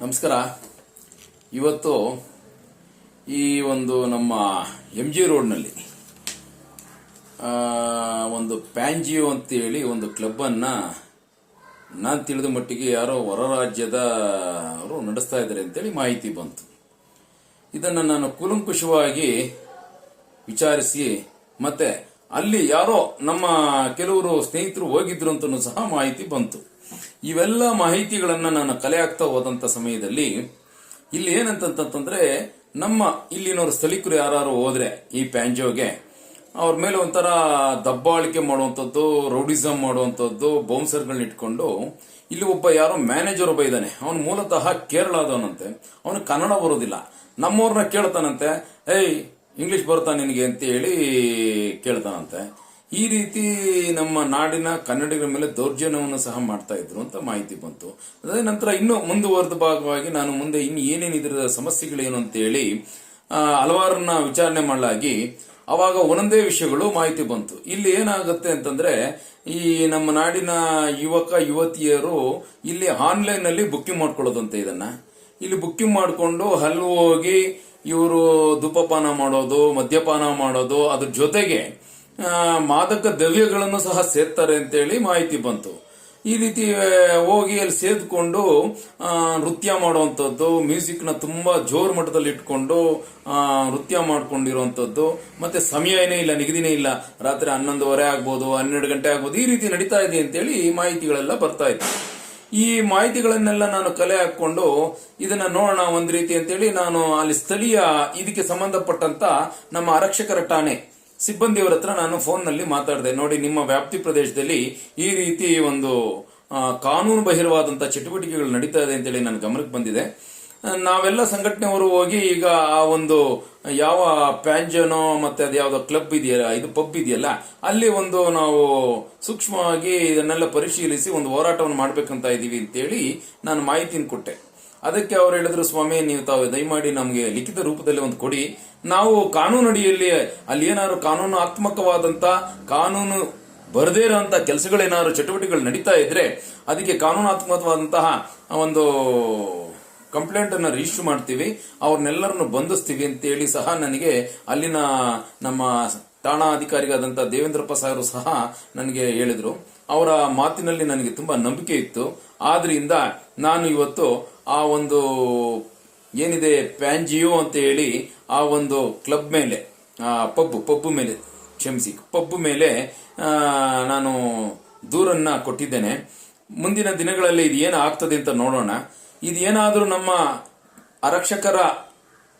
ನಮಸ್ಕಾರ. ಇವತ್ತು ಈ ಒಂದು ನಮ್ಮ ಎಂ ಜಿ ರೋಡ್ನಲ್ಲಿ ಒಂದು ಪ್ಯಾಂಜಿಯೋ ಅಂತೇಳಿ ಒಂದು ಕ್ಲಬ್ಬನ್ನು ನಾನು ತಿಳಿದ ಮಟ್ಟಿಗೆ ಯಾರೋ ಹೊರ ರಾಜ್ಯದ ಅವರು ನಡೆಸ್ತಾ ಇದ್ದಾರೆ ಅಂತೇಳಿ ಮಾಹಿತಿ ಬಂತು. ಇದನ್ನು ನಾನು ಕೂಲಂಕುಷವಾಗಿ ವಿಚಾರಿಸಿ ಮತ್ತೆ ಅಲ್ಲಿ ಯಾರೋ ನಮ್ಮ ಕೆಲವರು ಸ್ನೇಹಿತರು ಹೋಗಿದ್ರು ಅಂತಲೂ ಸಹ ಮಾಹಿತಿ ಬಂತು. ಇವೆಲ್ಲ ಮಾಹಿತಿಗಳನ್ನ ನಾನು ಕಲೆ ಆಗ್ತಾ ಹೋದಂತ ಸಮಯದಲ್ಲಿ ಇಲ್ಲಿ ಏನಂತಂತಂದ್ರೆ ನಮ್ಮ ಇಲ್ಲಿನವ್ರ ಸ್ಥಳೀಕರು ಯಾರು ಹೋದ್ರೆ ಈ ಪ್ಯಾಂಜೋಗೆ, ಅವ್ರ ಮೇಲೆ ಒಂಥರ ದಬ್ಬಾಳಿಕೆ ಮಾಡುವಂಥದ್ದು ರೌಡಿಸಮ್ ಮಾಡುವಂಥದ್ದು, ಬೌನ್ಸರ್ಗಳನ್ನ ಇಟ್ಕೊಂಡು ಇಲ್ಲಿ ಒಬ್ಬ ಯಾರೋ ಮ್ಯಾನೇಜರ್ ಒಬ್ಬ ಇದ್ದಾನೆ. ಅವನು ಮೂಲತಃ ಕೇರಳದವನಂತೆ. ಅವನು ಕನ್ನಡ ಬರೋದಿಲ್ಲ. ನಮ್ಮವ್ರನ್ನ ಕೇಳ್ತಾನಂತೆ. ಏಯ್, ಇಂಗ್ಲಿಷ್ ಬರ್ತಾ ನಿನಗೆ? ಅಂತ ಹೇಳಿ ಕೇಳ್ತಾನಂತೆ. ಈ ರೀತಿ ನಮ್ಮ ನಾಡಿನ ಕನ್ನಡಿಗರ ಮೇಲೆ ದೌರ್ಜನ್ಯವನ್ನು ಸಹ ಮಾಡ್ತಾ ಇದ್ರು ಅಂತ ಮಾಹಿತಿ ಬಂತು. ಅದೇ ನಂತರ ಇನ್ನು ಮುಂದುವರೆದ ಭಾಗವಾಗಿ ನಾನು ಮುಂದೆ ಇನ್ನು ಏನೇನು ಸಮಸ್ಯೆಗಳೇನು ಅಂತೇಳಿ ಹೇಳಿ ಹಲವಾರನ್ನ ವಿಚಾರಣೆ ಮಾಡಲಾಗಿ ಅವಾಗ ಒಂದೊಂದೇ ವಿಷಯಗಳು ಮಾಹಿತಿ ಬಂತು. ಇಲ್ಲಿ ಏನಾಗುತ್ತೆ ಅಂತಂದ್ರೆ, ಈ ನಮ್ಮ ನಾಡಿನ ಯುವಕ, ಯುವತಿಯರು ಇಲ್ಲಿ ಆನ್ಲೈನ್ ಅಲ್ಲಿ ಬುಕ್ಕಿಂಗ್ ಮಾಡ್ಕೊಳ್ಳೋದಂತೆ ಇದನ್ನ. ಇಲ್ಲಿ ಬುಕ್ಕಿಂಗ್ ಮಾಡಿಕೊಂಡು ಅಲ್ಲಿ ಹೋಗಿ ಇವರು ಧೂಪಪಾನ ಮಾಡೋದು, ಮದ್ಯಪಾನ ಮಾಡೋದು, ಅದ್ರ ಜೊತೆಗೆ ಮಾದಕ ದ್ರವ್ಯಗಳನ್ನು ಸಹ ಸೇರ್ತಾರೆ ಅಂತೇಳಿ ಮಾಹಿತಿ ಬಂತು. ಈ ರೀತಿ ಹೋಗಿ ಅಲ್ಲಿ ಸೇದ್ಕೊಂಡು ನೃತ್ಯ ಮಾಡುವಂಥದ್ದು ಮ್ಯೂಸಿಕ್ನ ತುಂಬಾ ಜೋರ್ ಮಟ್ಟದಲ್ಲಿ ಇಟ್ಕೊಂಡು ನೃತ್ಯ ಮಾಡ್ಕೊಂಡಿರುವಂಥದ್ದು, ಮತ್ತೆ ಸಮಯನೇ ಇಲ್ಲ, ನಿಗದಿನೇ ಇಲ್ಲ. ರಾತ್ರಿ ಹನ್ನೊಂದುವರೆ ಆಗ್ಬೋದು, ಹನ್ನೆರಡು ಗಂಟೆ ಆಗ್ಬೋದು, ಈ ರೀತಿ ನಡೀತಾ ಇದೆ ಅಂತೇಳಿ ಮಾಹಿತಿಗಳೆಲ್ಲ ಬರ್ತಾ ಇತ್ತು. ಈ ಮಾಹಿತಿಗಳನ್ನೆಲ್ಲ ನಾನು ಕಲೆ ಹಾಕೊಂಡು ಇದನ್ನ ನೋಡೋಣ ಒಂದ್ ರೀತಿ ಅಂತೇಳಿ ನಾನು ಅಲ್ಲಿ ಸ್ಥಳೀಯ ಇದಕ್ಕೆ ಸಂಬಂಧಪಟ್ಟಂತ ನಮ್ಮ ಆರಕ್ಷಕರ ಠಾಣೆ ಸಿಬ್ಬಂದಿಯವರ ಹತ್ರ ನಾನು ಫೋನ್ನಲ್ಲಿ ಮಾತಾಡಿದೆ. ನೋಡಿ, ನಿಮ್ಮ ವ್ಯಾಪ್ತಿ ಪ್ರದೇಶದಲ್ಲಿ ಈ ರೀತಿ ಒಂದು ಕಾನೂನು ಬಹಿರವಾದಂತ ಚಟುವಟಿಕೆಗಳು ನಡೀತಾ ಇದೆ ಅಂತೇಳಿ ನನ್ನ ಗಮನಕ್ಕೆ ಬಂದಿದೆ. ನಾವೆಲ್ಲ ಸಂಘಟನೆಯವರು ಹೋಗಿ ಈಗ ಆ ಒಂದು, ಯಾವ ಪ್ಯಾಂಜನೋ ಮತ್ತೆ ಅದು ಯಾವ್ದೋ ಕ್ಲಬ್ ಇದೆಯಲ್ಲ, ಇದು ಪಬ್ ಇದೆಯಲ್ಲ, ಅಲ್ಲಿ ಒಂದು ನಾವು ಸೂಕ್ಷ್ಮವಾಗಿ ಇದನ್ನೆಲ್ಲ ಪರಿಶೀಲಿಸಿ ಒಂದು ಹೋರಾಟವನ್ನು ಮಾಡ್ಬೇಕಂತ ಇದ್ದೀವಿ ಅಂತೇಳಿ ನಾನು ಮಾಹಿತಿನ ಕೊಟ್ಟೆ. ಅದಕ್ಕೆ ಅವ್ರು ಹೇಳಿದ್ರು, ಸ್ವಾಮಿ, ನೀವು ತಾವು ದಯಮಾಡಿ ನಮಗೆ ಲಿಖಿತ ರೂಪದಲ್ಲಿ ಒಂದು ಕೊಡಿ. ನಾವು ಕಾನೂನು ಅಡಿಯಲ್ಲಿ ಅಲ್ಲಿ ಏನಾದ್ರು ಕಾನೂನಾತ್ಮಕವಾದಂತ ಕಾನೂನು ಬರದೇ ಇರುವಂತಹ ಕೆಲಸಗಳೇನಾದ್ರು ಚಟುವಟಿಕೆಗಳು ನಡೀತಾ ಇದ್ರೆ ಅದಕ್ಕೆ ಕಾನೂನಾತ್ಮಕವಾದಂತಹ ಒಂದು ಕಂಪ್ಲೇಂಟ್ ಅನ್ನ ರಿಜಿಸ್ಟರ್ ಮಾಡ್ತೀವಿ. ಅವ್ರನ್ನೆಲ್ಲರನ್ನು ಬಂಧಿಸ್ತೀವಿ ಅಂತೇಳಿ ಸಹ ನನಗೆ ಅಲ್ಲಿನ ನಮ್ಮ ಠಾಣಾ ಅಧಿಕಾರಿಗಾದಂತಹ ದೇವೇಂದ್ರಪ್ಪ ಸಾರು ಸಹ ನನಗೆ ಹೇಳಿದ್ರು. ಅವರ ಮಾತಿನಲ್ಲಿ ನನಗೆ ತುಂಬಾ ನಂಬಿಕೆ ಇತ್ತು. ಆದ್ರಿಂದ ನಾನು ಇವತ್ತು ಆ ಒಂದು ಏನಿದೆ ಪ್ಯಾಂಜಿಯೋ ಅಂತ ಹೇಳಿ ಆ ಒಂದು ಕ್ಲಬ್ ಮೇಲೆ ಪಬ್ ಪಬ್ ಮೇಲೆ, ಕ್ಷಮಿಸಿ ಪಬ್ ಮೇಲೆ ನಾನು ದೂರನ್ನ ಕೊಟ್ಟಿದ್ದೇನೆ. ಮುಂದಿನ ದಿನಗಳಲ್ಲಿ ಇದು ಏನು ಆಗ್ತದೆ ಅಂತ ನೋಡೋಣ. ಇದು ಏನಾದರೂ ನಮ್ಮ ಆರಕ್ಷಕರ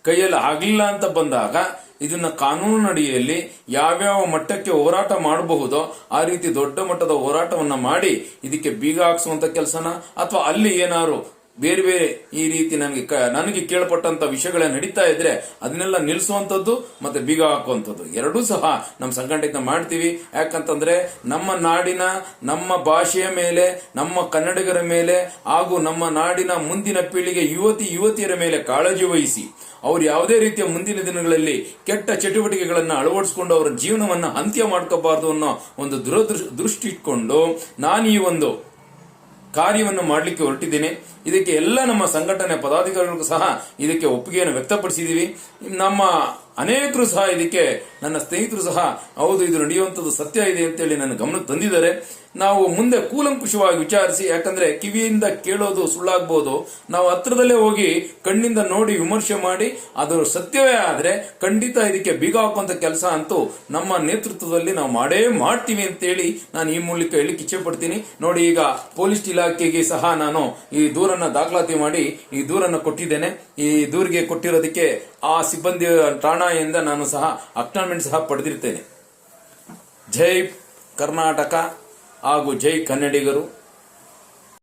ಕೈಯಲ್ಲಿ ಆಗಲಿಲ್ಲ ಅಂತ ಬಂದಾಗ ಇದನ್ನ ಕಾನೂನು ಅಡಿಯಲ್ಲಿ ಯಾವ್ಯಾವ ಮಟ್ಟಕ್ಕೆ ಹೋರಾಟ ಮಾಡಬಹುದೋ ಆ ರೀತಿ ದೊಡ್ಡ ಮಟ್ಟದ ಹೋರಾಟವನ್ನ ಮಾಡಿ ಇದಕ್ಕೆ ಬೀಗ ಹಾಕಿಸುವಂತ ಕೆಲಸನ, ಅಥವಾ ಅಲ್ಲಿ ಏನಾದ್ರು ಬೇರೆ ಬೇರೆ ಈ ರೀತಿ ನನಗೆ ನನಗೆ ಕೇಳಪಟ್ಟಂತ ವಿಷಯಗಳೇ ನಡೀತಾ ಇದ್ರೆ ಅದನ್ನೆಲ್ಲ ನಿಲ್ಲಿಸುವಂತದ್ದು ಮತ್ತೆ ಬೀಗ ಹಾಕುವಂಥದ್ದು. ಎರಡೂ ಸಹ ನಮ್ಮ ಸಂಘಟನೆ ಮಾಡ್ತೀವಿ. ಯಾಕಂತಂದ್ರೆ ನಮ್ಮ ನಾಡಿನ, ನಮ್ಮ ಭಾಷೆಯ ಮೇಲೆ, ನಮ್ಮ ಕನ್ನಡಿಗರ ಮೇಲೆ ಹಾಗೂ ನಮ್ಮ ನಾಡಿನ ಮುಂದಿನ ಪೀಳಿಗೆ ಯುವತಿ, ಯುವತಿಯರ ಮೇಲೆ ಕಾಳಜಿ ವಹಿಸಿ, ಅವ್ರು ಯಾವುದೇ ರೀತಿಯ ಮುಂದಿನ ದಿನಗಳಲ್ಲಿ ಕೆಟ್ಟ ಚಟುವಟಿಕೆಗಳನ್ನು ಅಳವಡಿಸಿಕೊಂಡು ಅವರ ಜೀವನವನ್ನ ಅಂತ್ಯ ಮಾಡ್ಕೋಬಾರ್ದು ಅನ್ನೋ ಒಂದು ದುರದೃ ದೃಷ್ಟಿ ಇಟ್ಕೊಂಡು ನಾನು ಈ ಒಂದು ಕಾರ್ಯವನ್ನು ಮಾಡಲಿಕ್ಕೆ ಹೊರಟಿದ್ದೇನೆ. ಇದಕ್ಕೆ ಎಲ್ಲ ನಮ್ಮ ಸಂಘಟನೆ ಪದಾಧಿಕಾರಿಗಳಿಗೂ ಸಹ ಇದಕ್ಕೆ ಒಪ್ಪಿಗೆಯನ್ನು ವ್ಯಕ್ತಪಡಿಸಿದ್ದೀವಿ. ನಮ್ಮ ಅನೇಕರು ಸಹ ಇದಕ್ಕೆ ನನ್ನ ಸ್ನೇಹಿತರು ಸಹ, ಹೌದು, ಇದು ನಡೆಯುವಂಥದ್ದು ಸತ್ಯ ಇದೆ ಅಂತೇಳಿ ನನ್ನ ಗಮನಕ್ಕೆ ತಂದಿದ್ದಾರೆ. ನಾವು ಮುಂದೆ ಕೂಲಂಕುಷವಾಗಿ ವಿಚಾರಿಸಿ, ಯಾಕಂದ್ರೆ ಕಿವಿಯಿಂದ ಕೇಳೋದು ಸುಳ್ಳಾಗ್ಬೋದು. ನಾವು ಹತ್ರದಲ್ಲೇ ಹೋಗಿ ಕಣ್ಣಿಂದ ನೋಡಿ ವಿಮರ್ಶೆ ಮಾಡಿ, ಅದು ಸತ್ಯವೇ ಆದರೆ ಖಂಡಿತ ಇದಕ್ಕೆ ಬೀಗ ಹಾಕುವಂತ ಕೆಲಸ ಅಂತೂ ನಮ್ಮ ನೇತೃತ್ವದಲ್ಲಿ ನಾವು ಮಾಡೇ ಮಾಡ್ತೀವಿ ಅಂತೇಳಿ ನಾನು ಈ ಮೂಲಕ ಹೇಳಿ ಇಚ್ಛೆ ಪಡ್ತೀನಿ ನೋಡಿ, ಈಗ ಪೊಲೀಸ್ ಇಲಾಖೆಗೆ ಸಹ ನಾನು ಈ ದೂರನ್ನ ದಾಖಲಾತಿ ಮಾಡಿ ಈ ದೂರನ್ನ ಕೊಟ್ಟಿದ್ದೇನೆ. ಈ ದೂರಿಗೆ ಕೊಟ್ಟಿರೋದಕ್ಕೆ ಆ ಸಿಬ್ಬಂದಿ ಠಾಣೆಯಿಂದ ನಾನು ಸಹ ಅಕ್ನಾಲ್ಮೆಂಟ್ ಸಹ ಪಡೆದಿರ್ತೇನೆ. ಜೈ ಕರ್ನಾಟಕ ಹಾಗೂ ಜೈ ಕನ್ನಡಿಗರು.